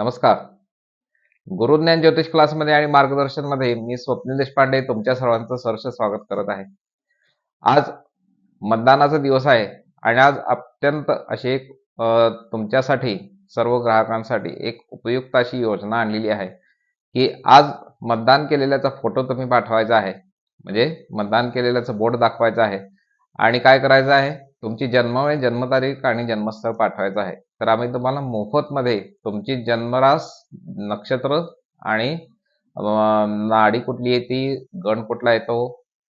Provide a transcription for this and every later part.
नमस्कार. गुरुज्ञान ज्योतिष क्लासमध्ये आणि मार्गदर्शनमध्ये मी स्वप्नील देशपांडे तुमच्या सर्वांचं सहर्ष स्वागत करत आहे. आज मतदानाचा दिवस आहे आणि आज अत्यंत अशी एक तुमच्यासाठी सर्व ग्राहकांसाठी एक उपयुक्त अशी योजना आणलेली आहे की आज मतदान केलेल्याचा फोटो तुम्ही पाठवायचा आहे. म्हणजे मतदान केलेल्याचं बोर्ड दाखवायचं आहे. आणि काय करायचं आहे? तुमची जन्मवेळ जन्मतारीख आणि जन्मस्थळ पाठवायचं आहे. तर आम्ही तुम्हाला मोफतमध्ये तुमची जन्मरास नक्षत्र आणि नाडी कुठली येते गण कुठला येतो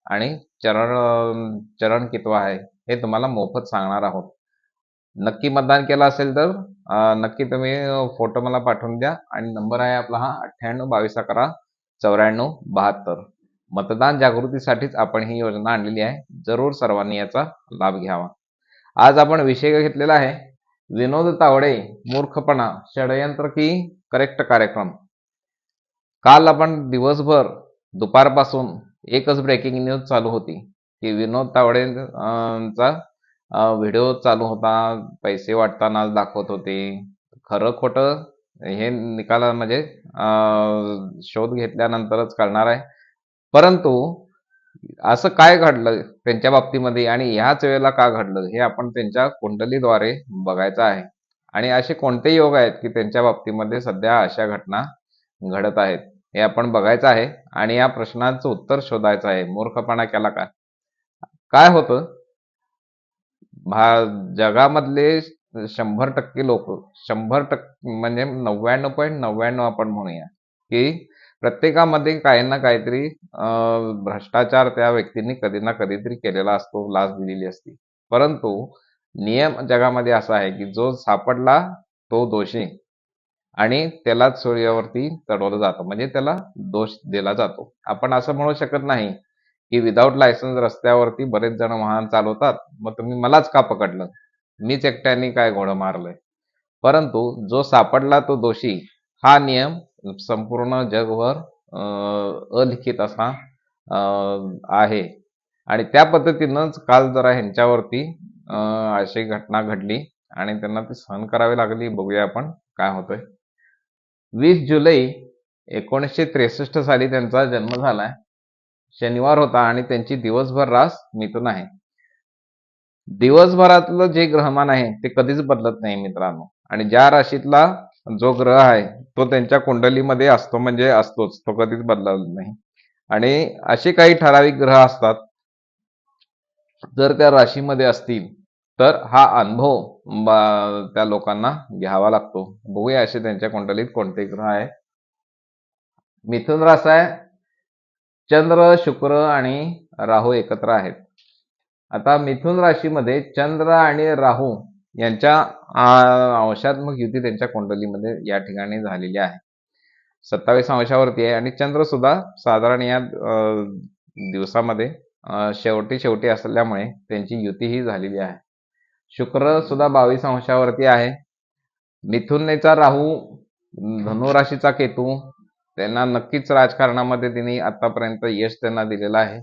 आणि चरण चरण कितवा आहे हे तुम्हाला मोफत सांगणार आहोत. नक्की मतदान केलं असेल तर नक्की तुम्ही फोटो मला पाठवून द्या आणि नंबर आहे आपला हा अठ्ठ्याण्णव बावीस अकरा चौऱ्याण्णव बहात्तर. मतदान जागृतीसाठीच आपण ही योजना आणलेली आहे. जरूर सर्वांनी याचा लाभ घ्यावा. आज आपण विषय घेतलेला आहे विनोद तावडे मूर्खपणा षडयंत्र की करेक्ट कार्यक्रम. काल आपण दिवसभर दुपारपासून एकच ब्रेकिंग न्यूज चालू होती की विनोद तावडे चा व्हिडिओ चालू होता पैसे वाटताना दाखवत होते. खरं खोटं हे निकाला म्हणजे शोध घेतल्यानंतरच कळणार आहे. परंतु असं काय घडलं त्यांच्या बाबतीमध्ये आणि ह्याच वेळेला का घडलं हे आपण त्यांच्या कुंडलीद्वारे बघायचं आहे. आणि असे कोणते योग आहेत की त्यांच्या बाबतीमध्ये सध्या अशा घटना घडत आहेत हे आपण बघायचं आहे आणि या प्रश्नांचं उत्तर शोधायचं आहे. मूर्खपणा केला का? काय होतं? भा जगामधले शंभर टक्के लोक शंभर टक्के म्हणजे नव्याण्णव पॉईंट नव्याण्णव आपण म्हणूया की प्रत्येकामध्ये काही ना काहीतरी भ्रष्टाचार त्या व्यक्तींनी कधी ना कधीतरी केलेला असतो लाच दिलेली असते. परंतु नियम जगामध्ये असा आहे की जो सापडला तो दोषी आणि त्यालाच सूर्यावरती चढवलं जातं. म्हणजे त्याला दोष दिला जातो. आपण असं म्हणू शकत नाही की विदाऊट लायसन्स रस्त्यावरती बरेच जण वाहन चालवतात. मग तुम्ही मलाच का पकडलं? मीच एकट्याने काय घोडं मारलंय? परंतु जो सापडला तो दोषी हा नियम संपूर्ण जगभर अं, अलिखित असा अं, आहे. आणि त्या पद्धतीनंच काल जरा ह्यांच्यावरती अं, अशी घटना घडली आणि त्यांना ती सहन करावी लागली. बघूया आपण काय होतोय. वीस जुलै एकोणीसशे त्रेसष्ट साली त्यांचा जन्म झालाय. शनिवार होता आणि त्यांची दिवसभर रास मिथुन आहे. दिवसभरातलं जे ग्रहमान आहे ते कधीच बदलत नाही मित्रांनो. आणि ज्या राशीतला जो ग्रह आहे तो त्यांच्या कुंडलीमध्ये असतो म्हणजे असतोच. तो कधीच बदलत नाही. आणि असे काही ठराविक ग्रह असतात. जर त्या राशीमध्ये असतील तर हा अनुभव त्या लोकांना घ्यावा लागतो. बघूया असे त्यांच्या कुंडलीत कोणते ग्रह आहे. मिथुन रास आहे. चंद्र शुक्र आणि राहू एकत्र आहेत. आता मिथुन राशीमध्ये चंद्र आणि राहू यांच्या अंशात्मक युती त्यांच्या कुंडलीमध्ये या ठिकाणी झालेली आहे. सत्तावीस अंशावरती आहे. आणि चंद्र सुद्धा साधारण या दिवसामध्ये शेवटी शेवटी असल्यामुळे त्यांची युती ही झालेली आहे. शुक्र सुद्धा बावीस अंशावरती आहे. मिथुनेचा राहू धनुराशीचा केतू त्यांना नक्कीच राजकारणामध्ये त्यांनी आतापर्यंत यश त्यांना दिलेलं आहे.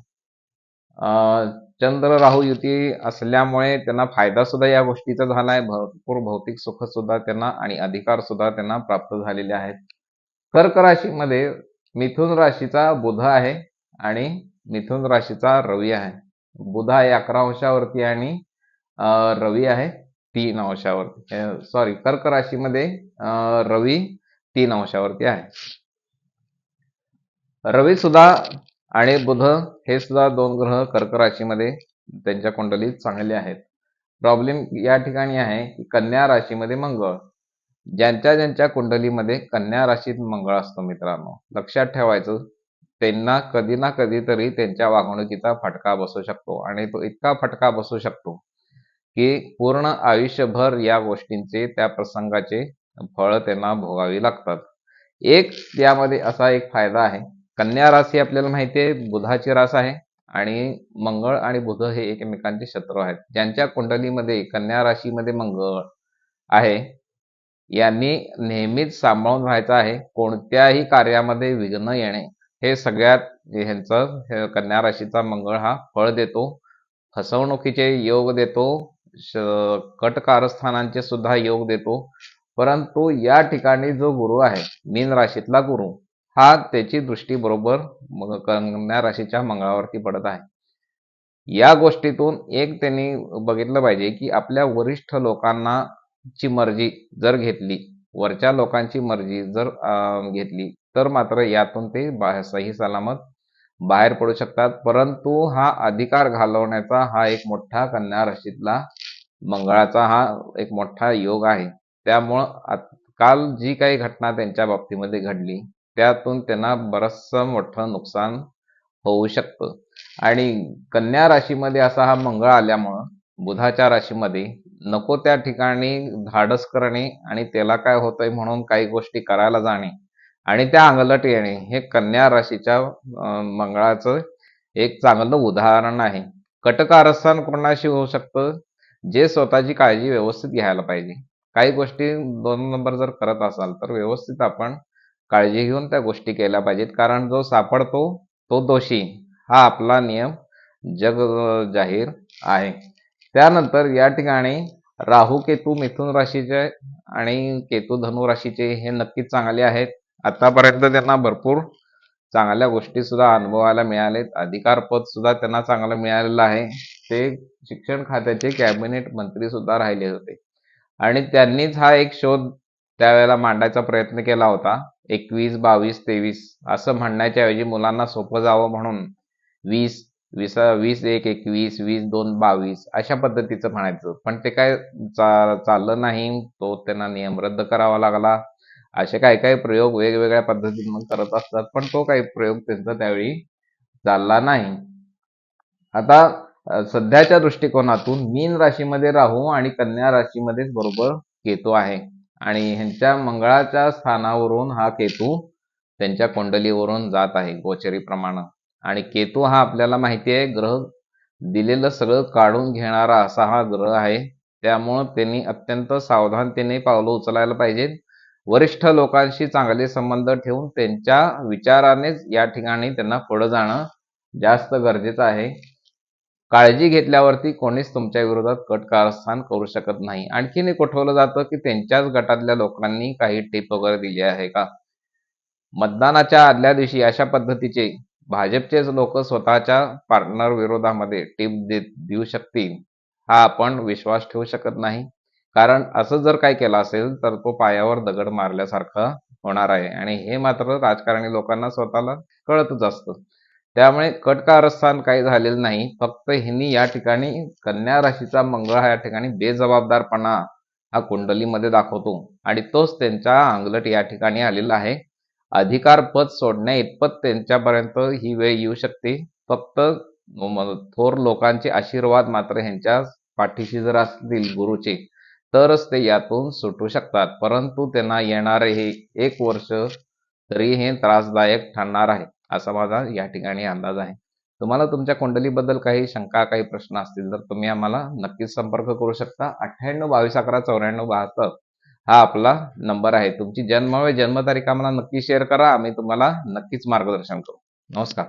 चंद्र राहू युती असल्यामुळे त्यांना फायदा सुद्धा या गोष्टीचा झाला आहे. भरपूर भौतिक सुख सुद्धा त्यांना आणि अधिकार सुद्धा त्यांना प्राप्त झालेले आहेत. कर्क राशीमध्ये मिथुन राशीचा बुध आहे आणि मिथुन राशीचा रवी आहे. बुध आहे अकरा अंशावरती आणि रवी आहे तीन अंशावरती. सॉरी कर्क राशीमध्ये रवी तीन अंशावरती आहे. रवी सुद्धा आणि बुध हे सुद्धा दोन ग्रह कर्क राशीमध्ये त्यांच्या कुंडलीत चांगले आहेत. प्रॉब्लेम या ठिकाणी आहे की कन्या राशीमध्ये मंगळ. ज्यांच्या ज्यांच्या कुंडलीमध्ये कन्या राशीत मंगळ असतो मित्रांनो लक्षात ठेवायचं त्यांना कधी ना कधीतरी त्यांच्या वागणुकीचा फटका बसू शकतो आणि तो इतका फटका बसू शकतो की पूर्ण आयुष्यभर या गोष्टींचे त्या प्रसंगाचे फळ त्यांना भोगावी लागतात. एक यामध्ये असा एक फायदा आहे कन्या राशी आपल्याला माहिती आहे बुधाची रास आहे आणि मंगळ आणि बुध हे एकमेकांचे शत्रू आहेत. ज्यांच्या कुंडलीमध्ये कन्या राशीमध्ये मंगळ आहे यांनी नेहमीच सांभाळून राहायचं आहे. कोणत्याही कार्यामध्ये विघ्न येणे हे सगळ्यात ह्यांचं कन्या राशीचा मंगळ हा फळ देतो. फसवणुकीचे योग देतो श- कट कारस्थानांचे सुद्धा योग देतो. परंतु या ठिकाणी जो गुरु आहे मीन राशीतला गुरु हा त्याची दृष्टी बरोबर कन्या राशीच्या मंगळावरती पडत आहे. या गोष्टीतून एक त्यांनी बघितलं पाहिजे की आपल्या वरिष्ठ लोकांना ची मर्जी जर घेतली वरच्या लोकांची मर्जी जर घेतली तर मात्र यातून ते बाहेर सही सलामत बाहेर पडू शकतात. परंतु हा अधिकार घालवण्याचा हा एक मोठा कन्या राशीतला मंगळाचा हा एक मोठा योग आहे. त्यामुळं काल जी काही घटना त्यांच्या बाबतीमध्ये घडली त्यातून त्यांना बरचसं मोठं नुकसान होऊ शकतं. आणि कन्या राशीमध्ये असा हा मंगळ आल्यामुळं बुधाच्या राशीमध्ये नको त्या ठिकाणी धाडस करणे आणि त्याला काय होतंय म्हणून काही गोष्टी करायला जाणे आणि त्या अंगलट येणे हे कन्या राशीच्या मंगळाचं एक चांगलं उदाहरण आहे. कटकारस्थान कोणाशी होऊ शकतं? जे स्वतःची काळजी व्यवस्थित घ्यायला पाहिजे. काही गोष्टी दोन नंबर जर करत असाल तर व्यवस्थित आपण काळजी घेऊन त्या गोष्टी केल्या पाहिजेत. कारण जो सापडतो तो दोषी हा आपला नियम जग जाहीर आहे. त्यानंतर या ठिकाणी राहू केतू मिथुन राशीचे आणि केतू धनु राशीचे हे नक्कीच चांगले आहेत. आतापर्यंत त्यांना भरपूर चांगल्या गोष्टी सुद्धा अनुभवायला मिळालेत. अधिकार पद सुद्धा त्यांना चांगलं मिळालेलं आहे. ते शिक्षण खात्याचे कॅबिनेट मंत्री सुद्धा राहिले होते. आणि त्यांनीच हा एक शोध त्यावेळेला मांडायचा प्रयत्न केला होता. एकवीस बावीस तेवीस असं म्हणण्याच्या ऐवजी मुलांना सोपं जावं म्हणून वीस वीस वीस एक एकवीस वीस दोन बावीस अशा पद्धतीचं म्हणायचं. पण ते काय चा चाललं नाही तो त्यांना नियम रद्द करावा लागला. असे काही काही प्रयोग वेगवेगळ्या पद्धतीनं करत असतात पण तो काही प्रयोग त्यांचा त्यावेळी चालला नाही. आता सध्याच्या दृष्टिकोनातून मीन राशीमध्ये राहू आणि कन्या राशीमध्येच बरोबर केतो आहे. आणि ह्यांच्या मंगळाच्या स्थानावरून हा केतू त्यांच्या कुंडलीवरून जात आहे गोचरीप्रमाणे आणि केतू हा आपल्याला माहिती आहे ग्रह दिलेलं सगळं काढून घेणारा असा हा ग्रह आहे. त्यामुळं त्यांनी अत्यंत सावधानतेने पावलं उचलायला पाहिजेत. वरिष्ठ लोकांशी चांगले संबंध ठेवून त्यांच्या विचारानेच या ठिकाणी त्यांना पुढे जाणं जास्त गरजेचं आहे. काळजी घेतल्यावरती कोणीच तुमच्या विरोधात कट कारस्थान करू शकत नाही. आणखीन एक उठवलं जातं की त्यांच्याच गटातल्या लोकांनी काही टिप वगैरे दिली आहे का? मतदानाच्या आदल्या दिवशी अशा पद्धतीचे भाजपचेच लोक स्वतःच्या पार्टनर विरोधामध्ये टिप देऊ शकतील हा आपण विश्वास ठेवू शकत नाही. कारण असं जर काय केलं असेल तर तो पायावर दगड मारल्यासारखं होणार आहे. आणि हे मात्र राजकारणी लोकांना स्वतःला कळतच असतं. त्यामुळे कटकारस्थान काही झालेलं नाही. फक्त ह्यांनी या ठिकाणी कन्या राशीचा मंगळ हा या ठिकाणी बेजबाबदारपणा हा कुंडलीमध्ये दाखवतो. आणि तोच त्यांच्या अंगलट या ठिकाणी आलेला आहे. अधिकार पद सोडण्या इतपत त्यांच्यापर्यंत ही वेळ येऊ शकते. फक्त थोर लोकांचे आशीर्वाद मात्र ह्यांच्या पाठीशी जर असतील गुरुचे तरच ते यातून सुटू शकतात. परंतु त्यांना येणारे हे एक वर्ष तरी हे त्रासदायक ठरणार आहे. असा माझा या ठिकाणी अंदाज आहे. तुम्हाला तुमच्या कुंडलीबद्दल काही शंका काही प्रश्न असतील तर तुम्ही आम्हाला नक्कीच संपर्क करू शकता. अठ्ठ्याण्णव बावीस अकरा चौऱ्याण्णव बहात्तर हा आपला नंबर आहे. तुमची जन्म व जन्मतारीख आम्हाला नक्की शेअर करा. आम्ही तुम्हाला नक्कीच मार्गदर्शन करू. नमस्कार.